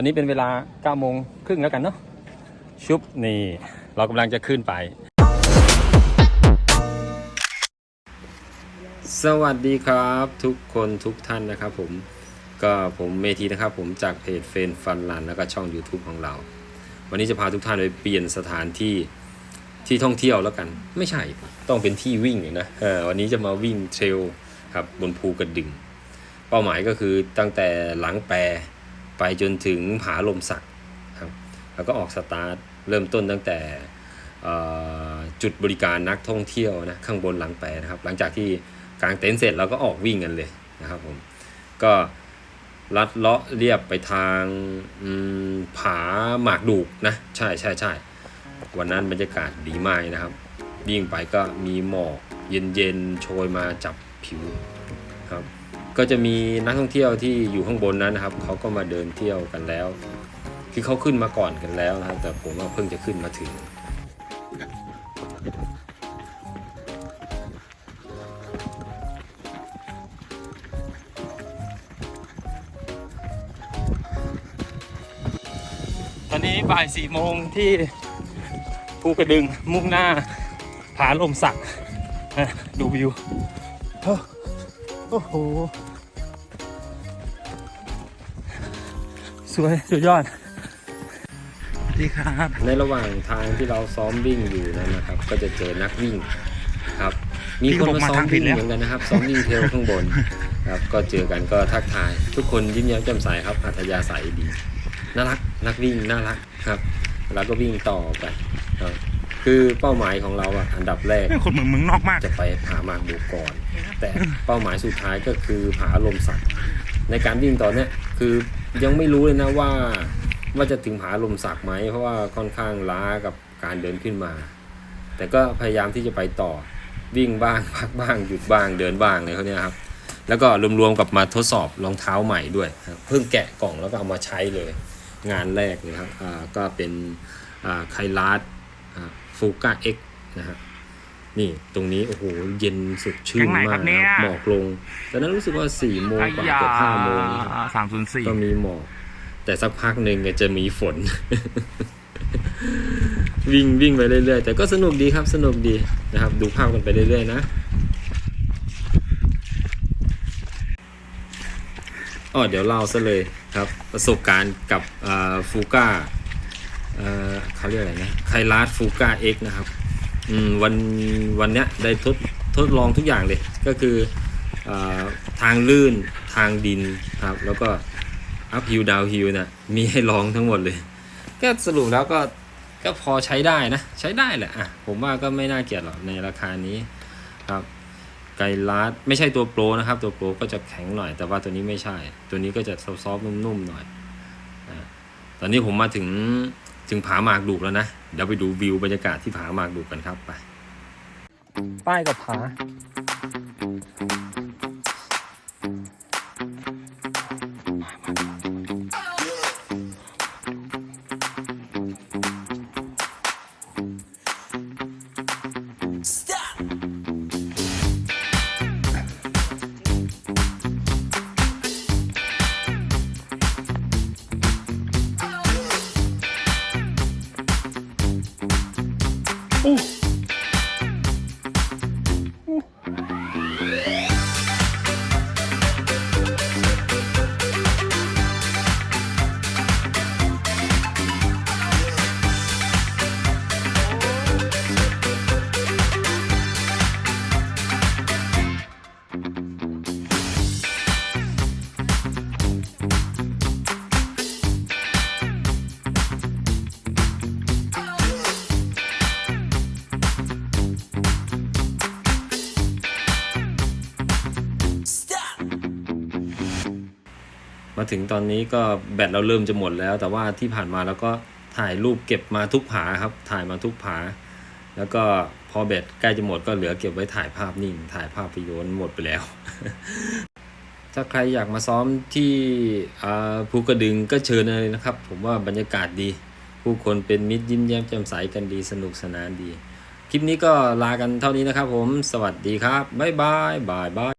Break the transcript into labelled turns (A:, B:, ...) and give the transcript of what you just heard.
A: อนนี้เป็นเวลา9โมงครึ่งแล้วกันเนาะชุบนี่ เรากำลังจะขึ้นไป สวัสดีครับทุกคนทุกท่านนะครับผมก็ผมเมธีนะครับผมจากเพจเฟนฟันลันแล้วก็ช่อง YouTube ของเรา วันนี้จะพาทุกท่านไปเปลี่ยนสถานที่ที่ท่องเที่ยวแล้วกัน ไม่ใช่ต้องเป็นที่วิ่งนะวันนี้จะมาวิ่งเทรลครับบนภูกระดึง เป้าหมายก็คือตั้งแต่หลังแปร ไปจนถึงผาลมสักครับแล้วก็ออกสตาร์ทเริ่มต้นตั้งแต่จุดบริการนักท่องเที่ยวนะข้างบนหลังแปรนะครับหลังจากที่กางเต็นท์เสร็จเราก็ออกวิ่งกันเลยนะครับผมก็ลัดเลาะเรียบไปทางผาหมากดูกนะใช่ใช่ใช่วันนั้นบรรยากาศดีมากนะครับ วิ่งไปก็มีหมอกเย็นๆโชยมาจับผิวครับ ก็จะมีนักท่องเที่ยวที่อยู่ข้างบนนั้นนะครับเขาก็มาเดินเที่ยวกันแล้ว คือเขาขึ้นมาก่อนกันแล้วนะครับ แต่ผมว่าเพิ่งจะขึ้นมาถึง ตอนนี้บ่ายสี่โมงที่ภูกระดึงมุ่งหน้าผาลมสัก ดูวิว โอ้โห สวยสุดยอดดีครับ ในระหว่างทางที่เราซ้อมวิ่งอยู่นั้นนะครับ ก็จะเจอนักวิ่งครับ มีคนมาซ้อมวิ่งเหมือนกันนะครับซ้อมวิ่งเทรลข้างบนครับ ก็เจอกันก็ทักทาย ทุกคนยิ้มแย้มแจ่มใสครับอัธยาศัยดีน่ารักนักวิ่งน่ารักครับ แล้วก็วิ่งต่อไปครับคือเป้าหมายของเราอะอันดับแรก
B: คนเมืองเมืองนอกมาก
A: จะไปผาหมากดูก่อน แต่เป้าหมายสุดท้ายก็คือผาลมสัก ในการวิ่งตอนนี้คือยังไม่รู้เลยนะว่าว่าจะถึงผาลมสักไหม เพราะว่าค่อนข้างล้ากับการเดินขึ้นมา แต่ก็พยายามที่จะไปต่อวิ่งบ้างพักบ้างหยุดบ้างเดินบ้างเลยเขาเนี่ยครับ แล้วก็รวมๆกับมาทดสอบรองเท้าใหม่ด้วยเพิ่งแกะกล่องแล้วก็เอามาใช้เลย งานแรกเลยครับก็เป็นไคลาสฟูก้าเอ็กนะฮะ นี่ตรงนี้โอ้โหเย็นสดชื่น
B: แข็งไหน
A: มา
B: ครั
A: ก
B: บเนี่ย
A: นะครับหมอกลงตอนนั้นรู้สึกว่า4ี่โมงกว่าเกือบห้าโมงนะครับ
B: สามศูนย์สี่
A: ก็มีหมอกแต่สักพักหนึ่งเนี่ยจะมีฝน วิ่งวิ่งไปเรื่อยๆ แต่ก็สนุกดีครับสนุกดีนะครับ ดูภาพกันไปเรื่อยๆนะอ๋อเดี๋ยวเล่าซะเลยครับ ประสบการณ์กับฟูก้าเขาเรียกอะไรนะไคลาสฟูก้าเอ็กนะครับอืม วันวันเนี้ยได้ทดทดลองทุกอย่างเลย ก็คืออทางลื่นทางดินครับ แล้วก็อัพฮิลดาวฮิลนะมีให้ลองทั้งหมดเลย ก็สรุปแล้วก็ก็พอใช้ได้นะ ใช้ได้แหละอะผมว่าก็ไม่น่าเกลียดหรอกในราคานี้ครับไกลาดไม่ใช่ตัวโปรนะครับ ตัวโปรก็จะแข็งหน่อย แต่ว่าตัวนี้ไม่ใช่ ตัวนี้ก็จะซอฟต์ๆนุ่มๆหน่อยอตอนนี้ผมมาถึง ถึงผาหมากดูกแล้วนะ เดี๋ยวไปดูวิวบรรยากาศที่ผาหมากดูกกันครับไป ป้ายกับผา มาถึงตอนนี้ก็แบตเราเริ่มจะหมดแล้ว แต่ว่าที่ผ่านมาเราก็ถ่ายรูปเก็บมาทุกผาครับ ถ่ายมาทุกผา แล้วก็พอแบตใกล้จะหมดก็เหลือเก็บไว้ถ่ายภาพนิ่ง ถ่ายภาพวิดีโอหมดไปแล้ว ถ้าใครอยากมาซ้อมที่ภูกระดึงก็เชิญเลยนะครับ ผมว่าบรรยากาศดี ผู้คนเป็นมิตรยิ้มแย้มแจ่มใสกันดีสนุกสนานดี คลิปนี้ก็ลากันเท่านี้นะครับผม สวัสดีครับ บ๊ายบายบายบาย